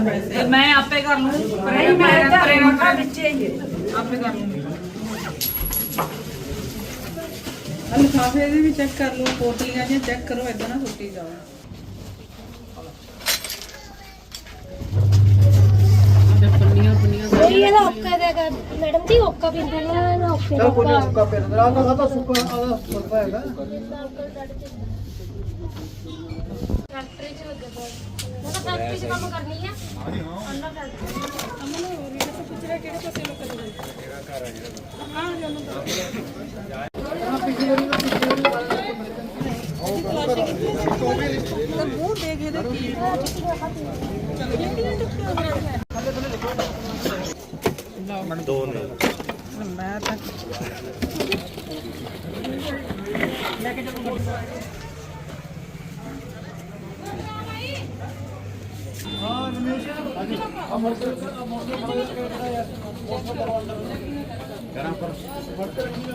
ਮੈਂ ਮੈਂ ਆਪੇ ਕਰ ਲੂੰ। ਨਹੀਂ ਮੈਂ ਤਾਂ ਰੇਮਾ ਵਿੱਚੇ ਹੀ ਹੈ ਆਪੇ ਕਰ ਲੂੰਗੀ ਲਿਫਾਫੇ ਦੇ ਵੀ ਚੈੱਕ ਕਰ ਲਓ ਪੋਟਲੀਆਂ ਜੇ ਚੈੱਕ ਕਰੋ ਇਦਾਂ ਨਾ ਸੁੱਟੀ ਜਾਓ। ਇਹਦਾ ਔਕਾ ਦੇਗਾ ਮੈਡਮ ਜੀ ਔਕਾ ਪਿੰਦੇ ਨਾ ਇਹਦਾ ਔਕਾ ਚਲ ਕੋਈ ਨਹੀਂ ਸੁੱਕਾ ਪਿਆ ਰਾਤ ਦਾ ਖਾਤਾ ਸੁੱਕਾ ਆਦਾ ਸੁੱਕਾ ਹੈਗਾ ਫੈਕਟਰੀ ਚ ਲੱਗਾ ਪਿਆ ਮੈਂ ਤਾਂ ਫੈਕਟਰੀ ਚ ਕੰਮ ਕਰਨੀ ਹੈ ਅੰਨਾ ਫੈਕਟਰੀ ਮੂੰਹ ਦੇਖ ਇਹਦੇ ਕੀ ਦੋ Gracias.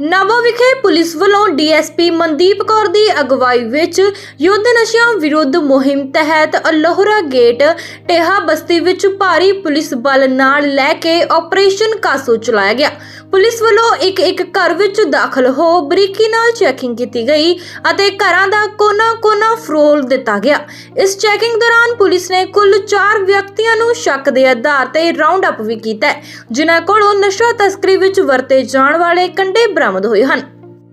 ਨਾਭਾ ਵਿਖੇ ਪੁਲਿਸ ਵੱਲੋਂ ਡੀਐਸਪੀ ਮਨਦੀਪ ਕੌਰ ਦੀ ਅਗਵਾਈ ਵਿੱਚ ਯੁੱਧ ਨਸ਼ਿਆਂ ਵਿਰੁੱਧ ਮੁਹਿੰਮ ਤਹਿਤ ਅਲੋਹਰਾ ਗੇਟ, ਟੇਹਾ ਬਸਤੀ ਵਿੱਚ ਭਾਰੀ ਪੁਲਿਸ ਬਲ ਨਾਲ ਲੈ ਕੇ ਆਪਰੇਸ਼ਨ ਕਾਸੋ ਚਲਾਇਆ ਗਿਆ। ਪੁਲਿਸ ਵੱਲੋਂ ਇੱਕ ਇੱਕ ਘਰ ਵਿੱਚ ਦਾਖਲ ਹੋ ਬਰੀਕੀ ਨਾਲ ਚੈਕਿੰਗ ਕੀਤੀ ਗਈ ਅਤੇ ਘਰਾਂ ਦਾ ਕੋਨਾ-ਕੋਨਾ ਫਰੋਲ ਦਿੱਤਾ ਗਿਆ। ਇਸ ਚੈਕਿੰਗ ਦੌਰਾਨ ਪੁਲਿਸ ਨੇ ਕੁੱਲ 4 ਵਿਅਕਤੀਆਂ ਨੂੰ ਸ਼ੱਕ ਦੇ ਆਧਾਰ ਤੇ ਰਾਉਂਡ ਅਪ ਵੀ ਕੀਤਾ ਜਿਨ੍ਹਾਂ ਕੋਲੋਂ ਨਸ਼ਾ ਤਸਕਰੀ ਵਿੱਚ ਵਰਤੇ ਜਾਣ ਵਾਲੇ ਕੰਡੇ ਬਰਾਮਦ ਹੋਏ ਹਨ।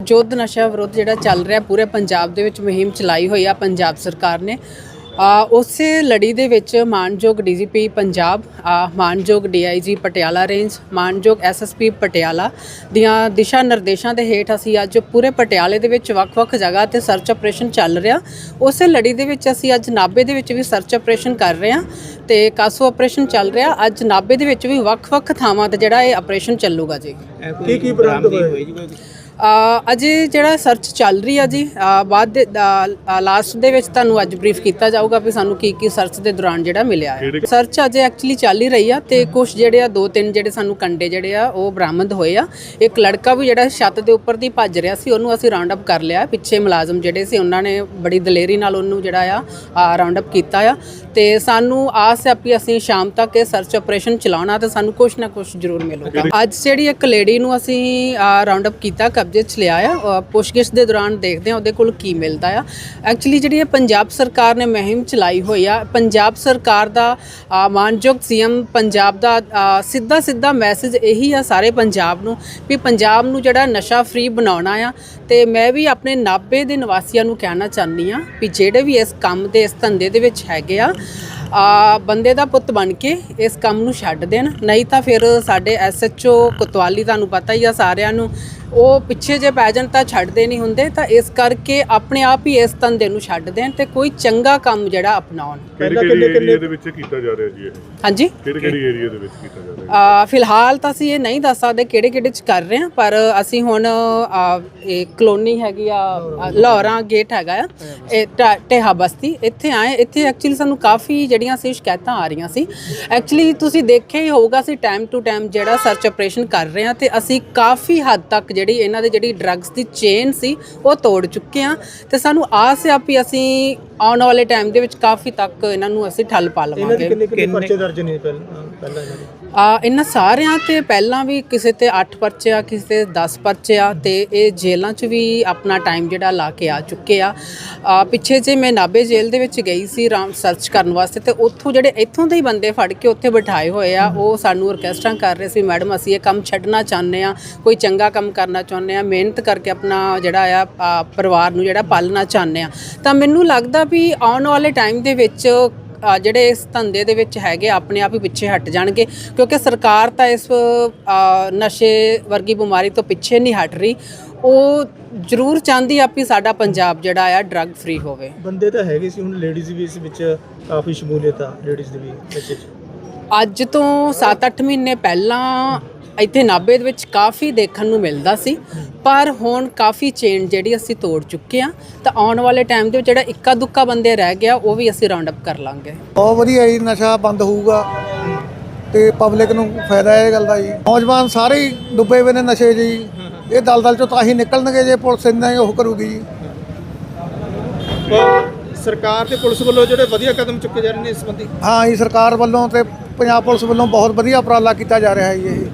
ਜੋਧ ਨਸ਼ਾ ਵਿਰੁੱਧ ਜਿਹੜਾ ਚੱਲ ਰਿਹਾ, ਪੂਰੇ ਪੰਜਾਬ ਦੇ ਵਿੱਚ ਮੁਹਿੰਮ ਚਲਾਈ ਹੋਈ ਆ, ਪੰਜਾਬ ਸਰਕਾਰ ਨੇ। ਉਸੇ ਲੜੀ ਦੇ ਵਿੱਚ ਮਾਨਯੋਗ ਡੀਜੀਪੀ ਪੰਜਾਬ ਆ ਮਾਨਯੋਗ ਡੀਆਈਜੀ ਪਟਿਆਲਾ ਰੇਂਜ ਮਾਨਯੋਗ ਐਸਐਸਪੀ ਪਟਿਆਲਾ ਦੀਆਂ ਦਿਸ਼ਾ ਨਿਰਦੇਸ਼ਾਂ ਦੇ ਹੇਠ ਅਸੀਂ ਅੱਜ ਪੂਰੇ ਪਟਿਆਲੇ ਦੇ ਵਿੱਚ ਵੱਖ-ਵੱਖ ਜਗ੍ਹਾ ਤੇ ਸਰਚ ਆਪਰੇਸ਼ਨ ਚੱਲ ਰਿਹਾ। ਉਸੇ ਲੜੀ ਦੇ ਵਿੱਚ ਅਸੀਂ ਅੱਜ ਨਾਬੇ ਦੇ ਵਿੱਚ ਵੀ ਸਰਚ ਆਪਰੇਸ਼ਨ ਕਰ ਰਹੇ ਹਾਂ ਤੇ ਕਾਸੋ ਆਪਰੇਸ਼ਨ ਚੱਲ ਰਿਹਾ। ਅੱਜ ਨਾਬੇ ਦੇ ਵਿੱਚ ਵੀ ਵੱਖ-ਵੱਖ ਥਾਵਾਂ ਤੇ ਜਿਹੜਾ ਇਹ ਆਪਰੇਸ਼ਨ ਚੱਲੂਗਾ ਜੀ। ਕੀ ਕੀ ਬਰਾਮਦ ਹੋਇਆ? ਅ, ਅਜੇ ਜਿਹੜਾ ਸਰਚ ਚੱਲ ਰਹੀ ਆ ਜੀ ਬਾਅਦ ਦੇ ਲਾਸਟ ਦੇ ਵਿੱਚ ਤੁਹਾਨੂੰ ਅੱਜ ਬਰੀਫ ਕੀਤਾ ਜਾਊਗਾ ਵੀ ਸਾਨੂੰ ਕੀ ਕੀ ਸਰਚ ਦੇ ਦੌਰਾਨ ਜਿਹੜਾ ਮਿਲਿਆ ਹੈ। ਸਰਚ ਅਜੇ ਐਕਚੁਅਲੀ ਚੱਲ ਹੀ ਰਹੀ ਆ ਤੇ ਕੁਝ ਜਿਹੜੇ ਆ ਦੋ ਤਿੰਨ ਜਿਹੜੇ ਸਾਨੂੰ ਕੰਡੇ ਜਿਹੜੇ ਆ ਉਹ ਬਰਾਮਦ ਹੋਏ ਆ। ਇੱਕ ਲੜਕਾ ਵੀ ਜਿਹੜਾ ਛੱਤ ਦੇ ਉੱਪਰ ਦੀ ਭੱਜ ਰਿਹਾ ਸੀ ਉਹਨੂੰ ਅਸੀਂ ਰਾਉਂਡ ਅਪ ਕਰ ਲਿਆ ਪਿੱਛੇ ਮੁਲਾਜ਼ਮ ਜਿਹੜੇ ਸੀ ਉਹਨਾਂ ਨੇ ਬੜੀ ਦਲੇਰੀ ਨਾਲ ਉਹਨੂੰ ਜਿਹੜਾ ਆ ਰਾਉਂਡ ਅਪ ਕੀਤਾ ਆ। ਤੇ ਸਾਨੂੰ ਆਸ ਹੈ ਵੀ ਅਸੀਂ ਸ਼ਾਮ ਤੱਕ ਇਹ ਸਰਚ ਆਪਰੇਸ਼ਨ ਚਲਾਉਣਾ ਤੇ ਸਾਨੂੰ ਕੁਝ ਨਾ ਕੁਝ ਜ਼ਰੂਰ ਮਿਲੂਗਾ। ਅੱਜ ਜਿਹੜੀ ਇੱਕ ਲੇਡੀ ਨੂੰ ਅਸੀਂ ਰਾਉਂਡ ਅਪ ਕੀਤਾ ਕਬਜ਼ੇ 'ਚ ਲਿਆ ਆ ਪੁੱਛਗਿੱਛ ਦੇ ਦੌਰਾਨ ਦੇਖਦੇ ਆ ਉਹਦੇ ਕੋਲ ਕੀ ਮਿਲਦਾ ਆ। ਐਕਚੁਅਲੀ ਜਿਹੜੀ ਇਹ ਪੰਜਾਬ ਸਰਕਾਰ ਨੇ ਮੁਹਿੰਮ ਚਲਾਈ ਹੋਈ ਆ ਪੰਜਾਬ ਸਰਕਾਰ ਦਾ ਅ, ਮਾਨਯੋਗ ਸੀਐਮ ਪੰਜਾਬ ਦਾ ਸਿੱਧਾ ਸਿੱਧਾ ਮੈਸੇਜ ਇਹੀ ਆ ਸਾਰੇ ਪੰਜਾਬ ਨੂੰ ਵੀ ਪੰਜਾਬ ਨੂੰ ਜਿਹੜਾ ਨਸ਼ਾ ਫ੍ਰੀ ਬਣਾਉਣਾ ਆ। ਤੇ ਮੈਂ ਵੀ ਆਪਣੇ ਨਾਭੇ ਦੇ ਨਿਵਾਸੀਆਂ ਨੂੰ ਕਹਿਣਾ ਚਾਹੁੰਦੀ ਆ ਵੀ ਜਿਹੜੇ ਵੀ ਇਸ ਕੰਮ ਦੇ ਇਸ ਧੰਦੇ ਦੇ ਵਿੱਚ ਹੈਗੇ ਆ ਆ ਬੰਦੇ ਦਾ ਪੁੱਤ ਬਣ ਕੇ ਇਸ ਕੰਮ ਨੂੰ ਛੱਡ ਦੇਣ। ਨਹੀਂ ਤਾਂ ਫਿਰ ਸਾਡੇ ਐਸਐਚਓ ਕੁਤਵਾਲੀ ਤੁਹਾਨੂੰ ਪਤਾ ਹੀ ਆ ਸਾਰਿਆਂ ਨੂੰ ਉਹ ਪਿੱਛੇ ਜੇ ਪੈ ਜਾਣ ਤਾਂ ਛੱਡਦੇ ਨਹੀਂ ਹੁੰਦੇ ਤਾਂ ਇਸ ਕਰਕੇ ਆਪਣੇ ਆਪ ਹੀ ਇਸ ਧੰਦੇ ਨੂੰ ਛੱਡ ਦੇਣ ਤੇ ਕੋਈ ਚੰਗਾ ਕੰਮ ਜਿਹੜਾ ਅਪਣਾਉਣ। ਕਿਹੜੇ ਕਿਹੜੇ ਏਰੀਆ ਦੇ ਵਿੱਚ ਕੀਤਾ ਜਾ ਰਿਹਾ ਜੀ ਇਹ? ਹਾਂਜੀ? ਕਿਹੜੇ ਕਿਹੜੇ ਏਰੀਆ ਦੇ ਵਿੱਚ ਕੀਤਾ ਜਾ ਰਿਹਾ ਆ ਫਿਲਹਾਲ ਤਾਂ ਅਸੀਂ ਇਹ ਨਹੀਂ ਦੱਸ ਸਕਦੇ ਕਿਹੜੇ ਕਿਹੜੇ ਚ ਕਰ ਰਹੇ ਹਾਂ ਪਰ ਅਸੀਂ ਹੁਣ ਆ, ਇਹ ਕਲੋਨੀ ਹੈਗੀ ਆ ਆ, ਲਾਹੌਰਾਂ ਗੇਟ ਹੈਗਾ ਆ ਇਹ ਟ- ਟੇਹਾ ਬਸਤੀ ਇੱਥੇ ਆਏ ਇੱਥੇ ਐਕਚੁਅਲੀ ਸਾਨੂੰ ਕਾਫੀ ਜਿਹੜੀਆਂ ਸੀ ਸ਼ਿਕਾਇਤਾਂ ਆ ਰਹੀਆਂ ਸੀ। ਐਕਚੁਅਲੀ ਤੁਸੀਂ ਦੇਖਿਆ ਹੀ ਹੋਊਗਾ ਅਸੀਂ ਟਾਈਮ ਟੂ ਟਾਈਮ ਜਿਹੜਾ ਸਰਚ ਆਪਰੇਸ਼ਨ ਕਰ ਰਹੇ ਹਾਂ ਤੇ ਅਸੀਂ ਕਾਫੀ ਹੱਦ ਤੱਕ ਜਿਹੜੀ ਇਹਨਾਂ ਦੇ ਜਿਹੜੀ ਡਰੱਗਸ ਦੀ ਚੇਨ ਸੀ ਉਹ ਤੋੜ ਚੁੱਕੇ ਹਾਂ ਤੇ ਸਾਨੂੰ ਆਸ ਹੈ ਵੀ ਅਸੀਂ ਆਉਣ ਵਾਲੇ ਟਾਈਮ ਦੇ ਵਿੱਚ ਕਾਫੀ ਤੱਕ ਇਹਨਾਂ ਨੂੰ ਅਸੀਂ ਠੱਲ ਪਾ ਇਹਨਾਂ ਦੇ ਲਵਾਂਗੇ। ਕਿੰਨੇ ਕਿੰਨੇ ਪਰਚੇ ਦਰਜ ਨੇ ਪਹਿਲਾਂ ਪਹਿਲਾਂ ਇਹਨਾਂ ਦੇ? ਆ ਇਹਨਾਂ ਸਾਰਿਆਂ ਤੇ ਪਹਿਲਾਂ ਵੀ ਕਿਸੇ ਤੇ 8 ਪਰਚੇ ਆ ਕਿਸੇ ਤੇ 10 ਪਰਚੇ ਆ ਤੇ ਇਹ ਜੇਲ੍ਹਾਂ 'ਚ ਵੀ ਆਪਣਾ ਟਾਈਮ ਜਿਹੜਾ ਲਾ ਕੇ ਆ ਚੁੱਕੇ ਆ। ਆ ਪਿੱਛੇ ਜੇ ਮੈਂ ਨਾਬੇ ਜੇਲ੍ਹ ਦੇ ਵਿੱਚ ਗਈ ਸੀ ਰਾਮ ਸਰਚ ਕਰਨ ਵਾਸਤੇ ਤੇ ਉੱਥੋਂ ਜਿਹੜੇ ਇੱਥੋਂ ਦੇ ਹੀ ਬੰਦੇ ਫੜ ਕੇ ਉੱਥੇ ਬਿਠਾਏ ਹੋਏ ਆ ਉਹ ਸਾਨੂੰ ਰਿਕਵੈਸਟਾਂ ਕਰ ਰਹੇ ਸੀ ਮੈਡਮ ਅਸੀਂ ਇਹ ਕੰਮ ਛੱਡਣਾ ਚਾਹੁੰਦੇ ਆ ਕੋਈ ਚੰਗਾ ਕੰਮ ਕਰਨਾ ਚਾਹੁੰਦੇ ਆ ਮਿਹਨਤ ਕਰਕੇ ਆਪਣਾ ਜਿਹੜਾ ਆ ਪਰਿਵਾਰ ਨੂੰ ਜਿਹੜਾ ਪਾਲਣਾ ਚਾਹੁੰਦੇ ਆ। ਤਾਂ ਮੈਨੂੰ ਲੱਗਦਾ ਵੀ ਆਉਣ ਵਾਲੇ ਟਾਈਮ ਦੇ ਵਿੱਚ ਜਿਹੜੇ ਇਸ ਧੰਦੇ ਦੇ ਵਿੱਚ ਹੈਗੇ ਆਪਣੇ ਆਪ ਹੀ ਪਿੱਛੇ ਹਟ ਜਾਣਗੇ। ਕਿਉਂਕਿ ਸਰਕਾਰ ਤਾਂ ਇਸ ਨਸ਼ੇ ਵਰਗੀ ਬਿਮਾਰੀ ਤੋਂ ਪਿੱਛੇ ਨਹੀਂ ਹਟ ਰਹੀ। ਉਹ ਜ਼ਰੂਰ ਚਾਹੁੰਦੀ ਆ ਵੀ ਸਾਡਾ ਪੰਜਾਬ ਜਿਹੜਾ ਆ ਡਰੱਗ ਫ੍ਰੀ ਹੋਵੇ। ਬੰਦੇ ਤਾਂ ਹੈਗੇ ਸੀ ਹੁਣ ਲੇਡੀਜ਼ ਵੀ ਇਸ ਵਿੱਚ ਕਾਫੀ ਸ਼ਮੂਲੀਅਤ ਆ ਲੇਡੀਜ਼ ਦੀ ਵੀ ਅੱਜ ਤੋਂ 7-8 ਮਹੀਨੇ ਪਹਿਲਾਂ ਇੱਥੇ ਨਾਭੇ ਦੇ ਵਿੱਚ ਕਾਫੀ ਦੇਖਣ ਨੂੰ ਮਿਲਦਾ ਸੀ ਪਰ ਹੁਣ ਕਾਫੀ ਚੇਨ ਜਿਹੜੀ ਅਸੀਂ ਤੋੜ ਚੁੱਕੇ ਆ ਤਾਂ ਆਉਣ ਵਾਲੇ ਟਾਈਮ ਦੇ ਵਿੱਚ ਜਿਹੜਾ ਇੱਕਾ ਦੁੱਕਾ ਬੰਦੇ ਰਹਿ ਗਿਆ ਉਹ ਵੀ ਅਸੀਂ ਰਾਉਂਡ ਅਪ ਕਰ ਲਾਂਗੇ। ਬਹੁਤ ਵਧੀਆ ਜੀ ਨਸ਼ਾ ਬੰਦ ਹੋਊਗਾ ਤੇ ਪਬਲਿਕ ਨੂੰ ਫਾਇਦਾ ਇਹ ਗੱਲ ਦਾ ਜੀ। ਨੌਜਵਾਨ ਸਾਰੇ ਹੀ ਡੁੱਬੇ ਹੋਏ ਨੇ ਨਸ਼ੇ ਜੀ। ਇਹ ਦਲਦਲ ਚੋਂ ਤਾਂ ਹੀ ਨਿਕਲਣਗੇ ਜੇ ਪੁਲਿਸ ਇੰਨਾ ਹੀ ਉਹ ਕਰੂਗੀ ਜੀ। ਸਰਕਾਰ ਤੇ ਪੁਲਿਸ ਵੱਲੋਂ ਜਿਹੜੇ ਵਧੀਆ ਕਦਮ ਚੁੱਕੇ ਜਾ ਰਹੇ ਨੇ ਇਸ ਸੰਬੰਧੀ? ਹਾਂ ਜੀ ਸਰਕਾਰ ਵੱਲੋਂ ਤੇ ਪੰਜਾਬ ਪੁਲਿਸ ਵੱਲੋਂ ਬਹੁਤ ਵਧੀਆ ਉਪਰਾਲਾ ਕੀਤਾ ਜਾ ਰਿਹਾ ਹੈ ਜੀ ਇਹ।